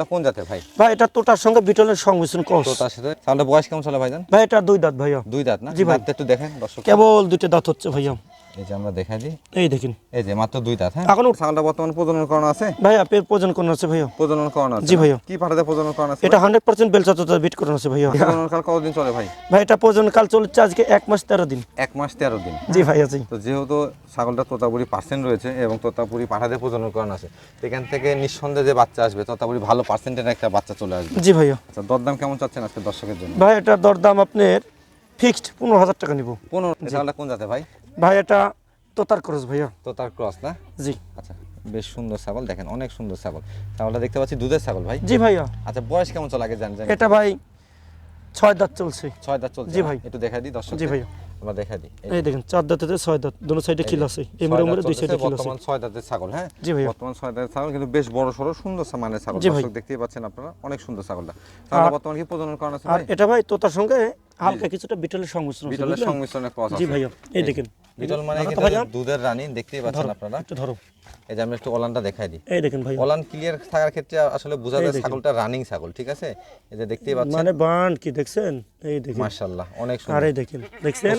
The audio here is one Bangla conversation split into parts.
না কোন জাতের ভাই? ভাই এটা তোটার সঙ্গে বিটলের সংমিশ্রণ কস। তো তার সাথে? তাহলে বয়স কেমন চলে ভাইজান? ভাই এটা দুই দাঁত ভাইয়া। দুই দাঁত না? জি ভাই। একটু দেখেন দর্শক। কেবল দুইটা দাঁত হচ্ছে ভাইয়া। এই যে আমরা দেখাই দিই। এই দেখেন। এই যে মাত্র দুই দাঁত হ্যাঁ? এখন ছাগলটা বর্তমান প্রজনন করানো আছে? ভাইয়া পেট প্রজন করানো আছে ভাইয়া। প্রজনন করানো আছে জি ভাইয়া। কি পাঠাতে প্রজনন করানো আছে এটা হান্ড্রেড পার্সেন্ট বেলচা তোতা বিট করানো আছে ভাইয়া। প্রজনন কাল কতদিন চলে ভাই? ভাই এটা প্রজন কাল চলছে আজকে এক মাস তেরো দিন। এক মাস তেরো দিন। জি ভাইয়া জি। তো যেহেতু ছাগলটা তোতাপুরি পার্সেন্ট রয়েছে এবং তোতাপুরি পাঠাতে প্রজনন করানো আছে তো এখান থেকে নিঃসন্দেহে যে বাচ্চা আসবে তোতাপুরি ভালো পার্সেন্টের একটা বাচ্চা চলে আসবে। জি ভাইয়া। আচ্ছা দরদাম কেমন চাচ্ছেন আজকে দর্শকের জন্য? ভাই এটা দরদাম আপনার ফিক্সড পনেরো হাজার টাকা নিব। পনেরো ছাগলটা কোন জাতে ভাই? ভাই এটা তোতার খরচ ভাইয়া। তোতার ক্রস না? জি। আচ্ছা বেশ সুন্দর ছাগল দেখেন অনেক সুন্দর ছাগল। ছাগলটা দেখতে পাচ্ছি দুধের ছাগল ভাই। জি ভাইয়া। আচ্ছা বয়স কেমন চলে আগে জান এটা ভাই ছয় দাঁত চলছে। ছয় দাঁত চলছে জি ভাই। একটু দেখা দিই দর্শক জি ভাইয়া। আমরা দেখা দিই। এই এই দেখেন চার দাঁতে ছয় দাঁত দুনো সাইডে খিল আছে। এই মোড়ে মোড়ে দুই সাইডে খিল আছে। বর্তমান ছয় দাঁতের ছাগল হ্যাঁ? জি ভাইয়া। বর্তমান ছয় দাঁতের ছাগল কিন্তু বেশ বড় সড়ো সুন্দর সা- মানের ছাগল। জি ভাই। দর্শক দেখতেই পাচ্ছেন আপনারা অনেক সুন্দর ছাগলটা। তাহলে বর্তমান কি প্রজনন করানো আছে ভাই? এটা ভাই তোতার সঙ্গে হালকা কিছুটা বিটলের সংমিশ্রণ বিটলের সংমিশ্রণে ক্রস জি আছে। ভাইয়া এই দেখেন। বিটল মানে। দুধের রানী দেখতেই পাচ্ছেন আপনারা। একটু ধরো। এই যে আমি একটু ওলানটা দেখাই দিই। এই দেখেন ভাই ওলান ক্লিয়ার থাকার ক্ষেত্রে আসলে বোঝা যায় ছাগলটা রানিং ছাগল ঠিক আছে? এই যে দেখতেই পাচ্ছেন। মানে বান কি দেখছেন? এই দেখেন। মাশাআল্লাহ অনেক সুন্দর। এই দেখেন দেখছেন।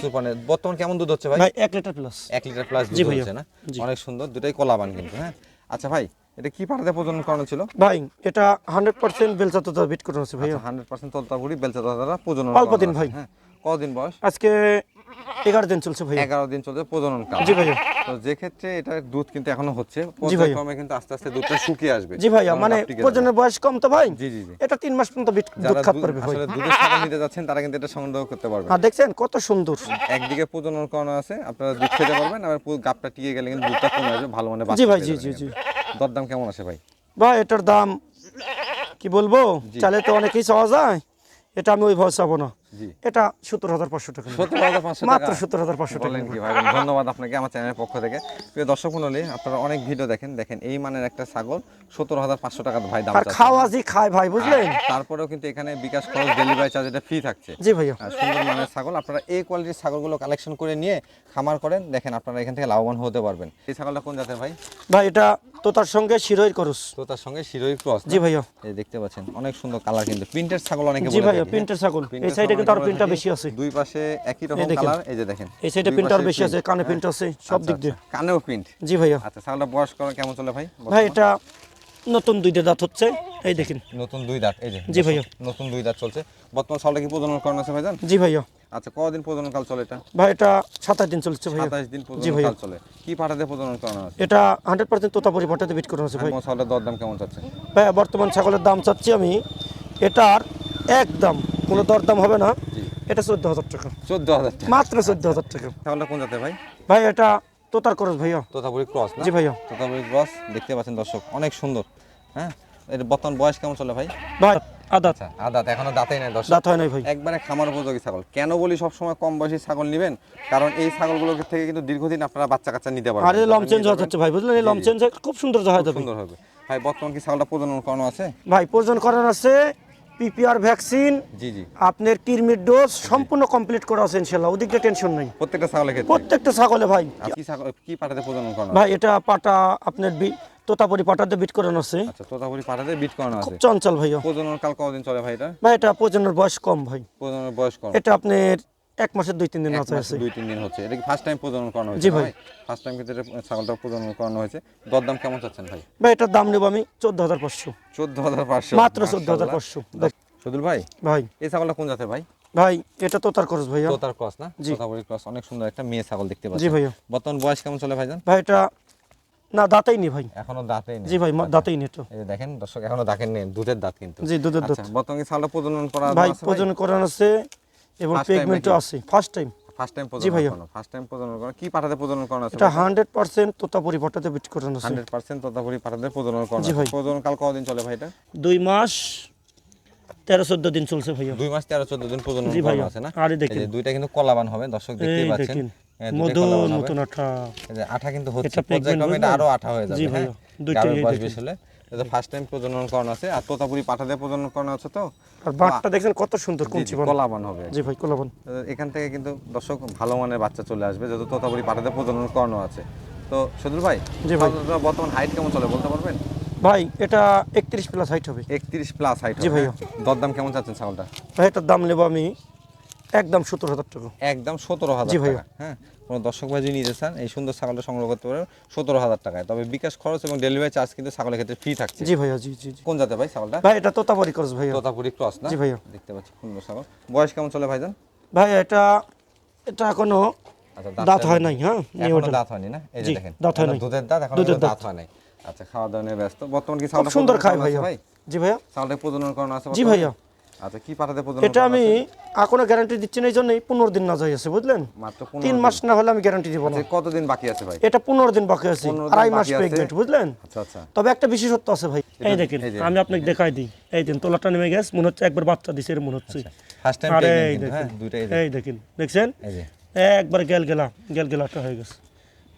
বর্তমান কেমন দুধ হচ্ছে ভাই? ভাই এক লিটার প্লাস এক লিটার প্লাস দুধ হচ্ছে না? অনেক সুন্দর দুটাই কলাবান কিন্তু হ্যাঁ? আচ্ছা ভাই এটা কি পাঠাতে প্রজনন করানো ছিল? ভাই এটা হান্ড্রেড পার্সেন্ট বেলচা তোতা বিট করানো আছে ভাইয়া। হান্ড্রেড পার্সেন্ট তলতাপুরি বেলচা দ্বারা প্রজনন অল্প দিন ভাই। হ্যাঁ? কদিন বয়স? আজকে এগারো দিন চলছে ভাইয়া। এগারো দিন চলছে প্রজনন কাল। জি ভাইয়া। তো যে ক্ষেত্রে এটা দুধ কিন্তু এখনও হচ্ছে ভাইয়া। পর্যায়ক্রমে কিন্তু আস্তে আস্তে দুধটা শুকিয়ে আসবে। জি কারণ মানে বয়স কম তো ভাই? জি জি জি। এটা তিন মাস পর্যন্ত দুধ পারবে ভাই। আসলে দুধের ছাগল নিতে যাচ্ছেন তারা কিন্তু এটা সংগ্রহ করতে পারবে। আর দেখছেন কত সুন্দর। একদিকে প্রজনন করানো আছে আপনারা দুধ খেতে পারবেন পুরো গাপটা টিকে গেলে কিন্তু দুধটা কমে আসবে ভালো মানে জি ভাই জি জি জি। দরদাম কেমন আছে ভাই? ভাই এটার দাম কি বলব? চালে তো অনেকেই চাওয়া যায় এটা আমি ওই ভয় চাবো না। জি এটা সত্তর হাজার পাঁচশো টাকা সত্তর হাজার পাঁচশো মাত্র সত্তর হাজার পাঁচশো টাকা কি ভাই ধন্যবাদ আপনাকে আমার চ্যানেলের পক্ষ থেকে। প্রিয় দর্শক মন্ডলী আপনারা অনেক ভিডিও দেখেন। দেখেন এই মানের একটা ছাগল সত্তর হাজার পাঁচশো টাকা ভাই দাম আর খাওয়া জি খায় ভাই বুঝলেন? তারপরেও কিন্তু এখানে বিকাশ খরচ ডেলিভারি চার্জ এটা ফ্রি থাকছে। জি ভাইয়া। সুন্দর মানের ছাগল আপনারা এই কোয়ালিটির ছাগলগুলো কালেকশন করে নিয়ে খামার করেন। দেখেন আপনারা এখান থেকে লাভবান হতে পারবেন। এই ছাগলটা কোন জাতের ভাই? ভাই এটা তোতার সঙ্গে শিরোই করস। তো তার সঙ্গে শিরোই ক্রস জি ভাইয়া। এই দেখতে পাচ্ছেন অনেক সুন্দর কালার কিন্তু। প্রিন্টের ছাগল অনেকে জি ভাইয়া প্রিন্টের ছাগল? এই সাইডে কিন্তু আর বেশি আছে। দুই পাশে একই রকম। কালার এই যে দেখেন। এই সাইডে দুই প্রিন্ট আর পাশে বেশি আছে কানে প্রিন্ট আছে সব আচ্ছা, দিক দিয়ে। আচ্ছা। কানেও প্রিন্ট জি ভাইয়া। আচ্ছা ছাগলটা বয়স কেমন চলে ভাই? ভাই এটা নতুন দুইটা দাঁত হচ্ছে। এই দেখেন। নতুন দুই দাঁত এই যে। জি ভাইয়া। নতুন দুই দাঁত চলছে। বর্তমান ছাগলটা কি প্রজনন করানো আছে ভাইজান? জি ভাইয়া। আচ্ছা কদিন প্রজনন কাল চলে এটা? ভাই এটা সাতাশ দিন চলছে ভাইয়া। সাতাশ দিন জি প্রজনন কাল চলে। কি পাঠাতে প্রজনন করানো আছে? এটা হান্ড্রেড পার্সেন্ট তোতাপুরি পাঠাতে বিট করানো আছে ভাই। ছাগলের দরদাম কেমন চাচ্ছে? ভাই বর্তমান ছাগলের দাম চাচ্ছি আমি এটার একদম কোনো দরদাম হবে না। এটা চোদ্দ হাজার টাকা। চোদ্দ হাজার টাকা। মাত্র চোদ্দ হাজার টাকা। ছাগলটা কোন জাতের ভাই? ভাই এটা তোতার খরচ ভাইয়া। তোতাপুরি ক্রস জি ভাইয়া। তোতাপুরি ক্রস দেখতে পাচ্ছেন দর্শক অনেক সুন্দর হ্যাঁ? এর বর্তমান বয়স কেমন চলে ভাই? ভাই আদাত। আচ্ছা আদাত এখনও দাঁতেই নাই দর্শক। দাঁত হয় নাই ভাই। একবারে খামার উপযোগী ছাগল। কেন বলি সবসময় কম বয়সী ছাগল নেবেন? কারণ এই ছাগলগুলোর থেকে কিন্তু দীর্ঘদিন আপনারা বাচ্চা কাচ্চা নিতে পারবেন। আর এই লম চেঞ্জ হচ্ছে ভাই বুঝলেন? এই লম চেঞ্জ খুব সুন্দর হয়ে সুন্দর হবে। ভাই বর্তমান কি ছাগলটা প্রজনন করানো আছে? ভাই প্রজনন করার আছে পিপিআর ভ্যাকসিন জি জি। আপনার কিরমির ডোজ সম্পূর্ণ কমপ্লিট করা আছে ইনশাআল্লাহ ওদিকে টেনশন নেই। প্রত্যেকটা ছাগলে ক্ষেত্রে। প্রত্যেকটা ছাগলে ভাই। কি ছাগল কি পাটাতে প্রজনন করানো ভাই এটা পাটা আপনার বি- তোতাপুরি পাটাতে বিট করানো আছে। আচ্ছা তোতাপুরি পাটাতে বিট করানো খুব আছে? চঞ্চল ভাইয়া প্রজনন কাল কতদিন চলে ভাই এটা? ভাই এটা প্রজননের বয়স কম ভাই। প্রজননের বয়স কম। এটা আপনার এক মাসের দুই তিন দিন আছে দুই তিন দিন হচ্ছে। এটা কি ফার্স্ট টাইম প্রজনন করানো হয়েছে জি ভাই। ভাই। ফার্স্ট টাইম কিন্তু ছাগলটা প্রজনন করানো হয়েছে। দরদাম কেমন চাচ্ছেন ভাই? ভাই এটার দাম নেব আমি চোদ্দ হাজার পাঁচশো। চোদ্দ হাজার পাঁচশো। মাত্র চোদ্দ হাজার পাঁচশো। সদুল ভাই? ভাই। এই ছাগলটা কোন জাতের ভাই? ভাই এটা তোতার ভাইয়া। তোতার ক্রস না? জি। ক্রস। অনেক সুন্দর একটা মেয়ে ছাগল দেখতে জি পাচ্ছি ভাইয়া। বর্তমান বয়স কেমন চলে ভাইজান? ভাই এটা না দাঁতেই নি ভাই। এখনও দাঁতেই নেই। জি ভাই মা- দাঁতেই নি তো এই দেখেন দর্শক এখনও দাঁতের নেই দুধের দাঁত কিন্তু। জি দুধের দুধ আচ্ছা বর্তমানে কি ছাগলটা প্রজনন করা ভাই প্রয়োজন করানো আছে এবং নাকি? আছে। ফার্স্ট টাইম ফার্স্ট টাইম প্রজনন করানো ফার্স্ট টাইম প্রজনন করা কি পাঠাতে প্রজনন করানো আছে? এটা হান্ড্রেড পার্সেন্ট তোতাপুরি পাটাতে বিট করানো আছে। হান্ড্রেড পার্সেন্ট তোতাপুরি পাঠাতে প্রজনন করানো আছে। প্রজনন কাল কতদিন চলে ভাই এটা? দুই মাস তেরো চোদ্দ দিন চলছে ভাইয়া। দুই মাস তেরো চোদ্দ দিন প্রজনন করানো আছে না? আরে দেখেন। দুইটা কিন্তু কলাবান হবে দর্শক দেখতেই পাচ্ছেন। দেখেন। হ্যাঁ, দুইটাই মধু নতুন আঠা। আঠা কিন্তু হচ্ছে পর্যায়ক্রমে এটা আরও আঠা হয়ে যাবে হ্যাঁ? দেখেন। বেশি হলে। এটা ফার্স্ট টাইম প্রজনন করানো আছে আর তোতাপুরি পাঠাতে প্রজনন করানো আছে তো? আর বাটটা দেখছেন কত সুন্দর কুঞ্চি বান কলাবান হবে। জি ভাই কোলাবান। এখান থেকে কিন্তু দর্শক ভালো মানের বাচ্চা চলে আসবে যেহেতু তোতাপুরি পাঠাতে প্রজনন করানো আছে। তো সদুল ভাই জি ভাই। বর্তমান হাইট কেমন চলে বলতে পারবেন? ভাই এটা একত্রিশ প্লাস হাইট হবে। একত্রিশ প্লাস হাইট জি ভাইয়া। দরদাম কেমন চাচ্ছেন ছাগলটা? ভাই এটার দাম নেব আমি একদম সতেরো হাজার টাকা। একদম সতেরো হাজার টাকা হ্যাঁ? কোনো দর্শক ভাই যদি নিতে চান এই সুন্দর ছাগলটা সংগ্রহ করতে পারেন সতেরো হাজার টাকায়। তবে বিকাশ খরচ এবং ডেলিভারি চার্জ কিন্তু ছাগলের ক্ষেত্রে ফ্রি থাকছে। জি ভাইয়া জি জি। কোন জাতে ভাই ছাগলটা? ভাই এটা তোতাবাড়ি করস ভাইয়া। তোতাপুরি ক্রস না? জি ভাইয়া। দেখতে পাচ্ছি সুন্দর ছাগল। বয়স কেমন চলে ভাইজান? ভাই এটা এটা এখনও আচ্ছা দাঁত হয় নাই হ্যাঁ? এখনও। দাঁত হয়নি না? এই যে দেখেন দাঁত হয় নাই। দুধের দাঁত এখন দুধের দাঁত। হয় নাই। আচ্ছা খাওয়া দাওয়া নিয়ে ব্যস্ত। বর্তমান কি খুব ছাগলটা সুন্দর খায় ভাইয়া। ভাই? জি ভাইয়া। ছাগলের প্রজনন করানো আছে জি ভাইয়া। আচ্ছা কি পাঠাতে প্রজনন এটা আমি? এখনও গ্যারান্টি দিচ্ছি না এই পনেরো দিন না যাই আছে বুঝলেন? মাত্র তিন মাস না হলে আমি গ্যারান্টি দিব না। কতদিন বাকি আছে ভাই? এটা পনেরো দিন বাকি আছে আড়াই মাস বুঝলেন? আচ্ছা আচ্ছা। তবে একটা বিশেষত্ব আছে ভাই। এই দেখেন আমি আপনাকে দেখাই দিই। এই দিন তোলাটা নেমে গেছে মনে হচ্ছে একবার বাচ্চা দিছে এর মনে হচ্ছে। ফার্স্ট টাইম এই দেখেন হ্যাঁ দুইটাই এই দেখেন দেখছেন? একবার গেল গেলা গেল গেলাটা হয়ে গেছে।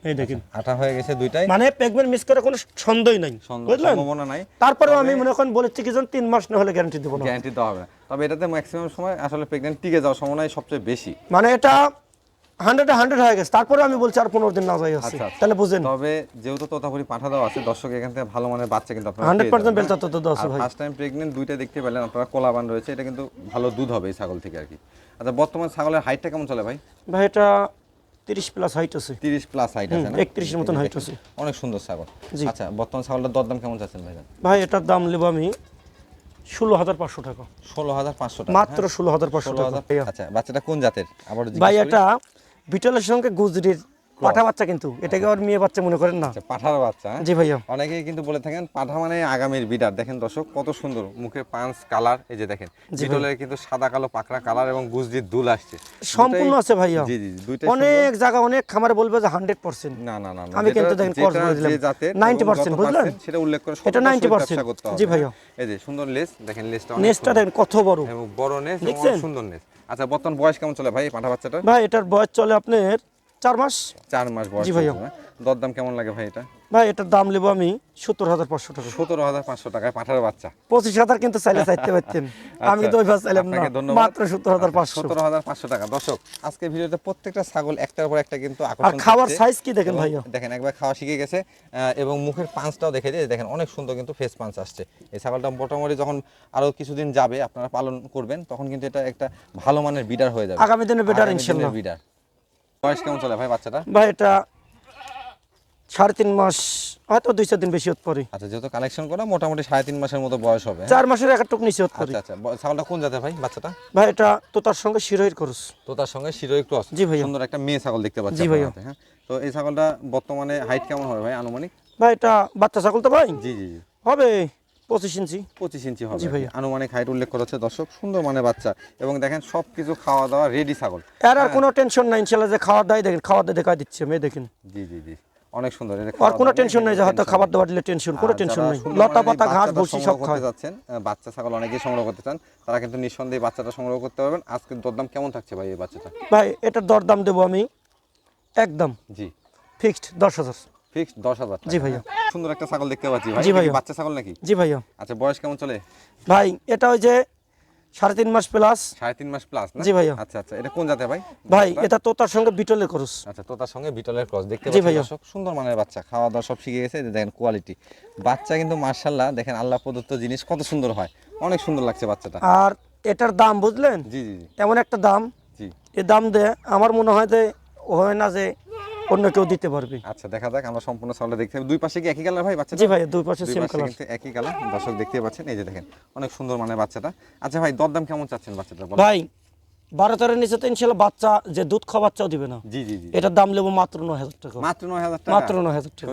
এই দেখেন। আটা হয়ে গেছে দুইটাই। মানে প্রেগনেন্ট মিস করে কোনো সন্দেহই নাই। বুঝলেন? সম্ভাবনা নাই। তারপরেও আমি মনে করেন বলেছি কি যেন তিন মাস না হলে গ্যারান্টি দেবো না। গ্যারান্টি দেওয়া হবে না। তবে এটাতে ম্যাক্সিমাম সময় আসলে প্রেগন্যান্ট টিকে যাওয়ার সম্ভাবনাই সবচেয়ে বেশি। মানে এটা হান্ড্রেডে হান্ড্রেড হয়ে গেছে। তারপরে আমি বলছি আর পনেরো দিন না যাই আছে আচ্ছা, আচ্ছা। তাহলে বুঝেন। তবে যেহেতু তোতাপুরি পাঠা দেওয়া আছে দর্শক এখান থেকে ভালো মানের বাচ্চা কিন্তু আপনারা হান্ড্রেড পার্সেন্ট যাবেন, বেলতা তো আছে ভাই। ফার্স্ট টাইম প্রেগনেন্ট দুইটা দেখতে পেলেন আপনারা কোলাবান রয়েছে। এটা কিন্তু ভালো দুধ হবে এই ছাগল থেকে আর কি। আচ্ছা বর্তমান ছাগলের হাইটটা কেমন চলে ভাই? ভাই এটা তিরিশ প্লাস হাইট আছে। তিরিশ প্লাস হাইট আছে না? 31 এর মতন হাইট আছে। অনেক সুন্দর ছাগল। আচ্ছা বর্তমান ছাগলটার দরদাম কেমন চাচ্ছেন ভাই ভাই এটার দাম নেব আমি ষোলো হাজার পাঁচশো টাকা। ষোলো হাজার পাঁচশো টাকা মাত্র ষোলো হাজার পাঁচশো টাকা আচ্ছা বাচ্চাটা কোন জাতের? আবার ভাই এটা বিটলের সঙ্গে গুজরির পাঠা বাচ্চা কিন্তু। এটাকে আর মেয়ে বাচ্চা মনে করেন না? আচ্ছা পাঠার বাচ্চা হ্যাঁ? জি ভাইয়া। অনেকেই কিন্তু বলে থাকেন পাঠা মানে আগামীর বিডার দেখেন দর্শক কত সুন্দর মুখে পাঁচ কালার এই যে দেখেন। বিটলের কিন্তু সাদা কালো পাকড়া কালার এবং গুজরির দুল আসছে। সম্পূর্ণ আছে ভাইয়া। জি জি দুইটাই অনেক জায়গা অনেক খামারে বলবে যে হান্ড্রেড পার্সেন্ট না না না আমি কিন্তু দেখেন cross বলে দিলাম। 90% বুঝলেন? সেটা উল্লেখ করে এটা সততার সহিত 90% ব্যবসা করতে হবে, জি ভাইয়া। এই যে সুন্দর লেস দেখেন লেসটা অনেক নেসটা দেখেন কত বড়। এবং বড় নেস এবং সুন্দর নেস আচ্ছা বর্তমান বয়স কেমন চলে ভাই পাঠা বাচ্চাটা ভাই এটার বয়স চলে আপনার চার মাস? চার মাস বয়স জি ভাইয়া। হ্যাঁ? দরদাম কেমন লাগে ভাই এটা? ভাই এটার দাম নেব আমি সত্তর হাজার পাঁচশো টাকা। সতেরো হাজার পাঁচশো টাকায় পাঠার বাচ্চা। পঁচিশ হাজার কিন্তু চাইলে চাইতে পারতেন। আমি তো ওইভাবে চাইলাম না আচ্ছা। মাত্র সত্তর হাজার পাঁচশো। সতেরো হাজার পাঁচশো টাকা। দর্শক আজকে ভিডিওতে প্রত্যেকটা ছাগল একটার পর একটা কিন্তু আর খাওয়ার সাইজ কি দেখেন ভাইয়া? দেখেন একবার খাওয়া শিখে গেছে এবং মুখের পাঁচটাও দেখে দিয়ে দেখেন অনেক সুন্দর কিন্তু ফেস পাঁচ আসছে। এই ছাগলটা মোটামুটি যখন আরও কিছুদিন যাবে আপনারা পালন করবেন তখন কিন্তু এটা একটা ভালো মানের বিডার হয়ে যাবে। আগামী দিনে দিনের ইনশাল্লাহ। বিডার বয়স কেমন চলে ভাই বাচ্চাটা? ভাই এটা সাড়ে তিন মাস হয়তো দুই চার দিন বেশি হতে পারে। আচ্ছা যেহেতু কালেকশন করা মোটামুটি সাড়ে তিন মাসের মতো বয়স হবে হ্যাঁ? চার মাসের এক টুক নিচে হতে পারে। আচ্ছা আচ্ছা ছাগলটা কোন জাতের ভাই বাচ্চাটা? ভাই এটা তো তার সঙ্গে শিরোহির খরচ তো তার সঙ্গে শিরোই ক্রস? জি ভাইয়া। সুন্দর একটা মেয়ে ছাগল দেখতে পাচ্ছি জি। হাতে, হ্যাঁ? তো এই ছাগলটা বর্তমানে হাইট কেমন হবে ভাই আনুমানিক? ভাই এটা বাচ্চা ছাগল তো ভাই? জি জি জি। হবে। পঁচিশ ইঞ্চি। পঁচিশ ইঞ্চি হবে। জি ভাইয়া। আনুমানিক হাইট উল্লেখ করা হচ্ছে দর্শক। সুন্দর মানে বাচ্চা। এবং দেখেন সব কিছু খাওয়া দাওয়া রেডি ছাগল। এর আর কোনো টেনশন নাই ইনশাল্লাহ যে খাওয়ার দায় দেখেন খাওয়ার দায় দেখা দিচ্ছে মেয়ে দেখেন। জি জি জি। অনেক সুন্দর। আর কোনো টেনশন নেই যে হয়তো খাবার দাবার দিলে টেনশন কোনো টেনশন নেই। লতা পাতা ঘাস ভুসি সব খায়। যাচ্ছেন বাচ্চা ছাগল অনেকেই সংগ্রহ করতে চান তারা কিন্তু নিঃসন্দেহে বাচ্চাটা সংগ্রহ করতে পারবেন। আজকে দরদাম কেমন থাকছে ভাই এই বাচ্চাটা ভাই এটার দরদাম দেবো আমি একদম জি। ফিক্সড দশ হাজার। ফিক্সড দশ হাজার জি ভাইয়া। সুন্দর একটা ছাগল দেখতে পাচ্ছি ভাই। জি এটা কি ভাইয়া। বাচ্চা ছাগল নাকি? জি ভাইয়া। আচ্ছা বয়স কেমন চলে? ভাই এটা ওই যে সাড়ে তিন মাস প্লাস সাড়ে তিন মাস প্লাস না? জি ভাইয়া। আচ্ছা আচ্ছা। এটা কোন জাতে ভাই? ভাই এটা তোতার সঙ্গে বিটলের খরচ আচ্ছা তো তার সঙ্গে বিটলের ক্রস দেখতে পাচ্ছেন। দর্শক সুন্দর মানের বাচ্চা। খাওয়া দাওয়া সব শিখে গেছে যে দেখেন কোয়ালিটি বাচ্চা কিন্তু মার্শাল্লাহ দেখেন আল্লাহ প্রদত্ত জিনিস কত সুন্দর হয়। অনেক সুন্দর লাগছে বাচ্চাটা। আর এটার দাম বুঝলেন? জি জি জি। এমন একটা দাম। জি। এ দাম দে আমার মনে হয় যে হয় না যে অন্য কেউ দিতে পারবে। আচ্ছা দেখা যাক আমরা সম্পূর্ণ ছাগলটা দেখতে পাবো। দুই পাশে কি একই কালার ভাই বাচ্চা জি ভাই দুই পাশে সেম কালার একই কালার। দর্শক দেখতে পাচ্ছেন এই যে দেখেন অনেক সুন্দর মানে বাচ্চাটা। আচ্ছা ভাই দরদাম কেমন চাচ্ছেন বাচ্চাটা? ভাই বারো তেরো নিচে তো ইনশাল্লাহ বাচ্চা যে দুধ খাওয়া বাচ্চাও দিবে না। জি জি জি। এটার দাম নেব মাত্র নয় হাজার টাকা। মাত্র নয় হাজার টাকা? মাত্র নয় হাজার টাকা।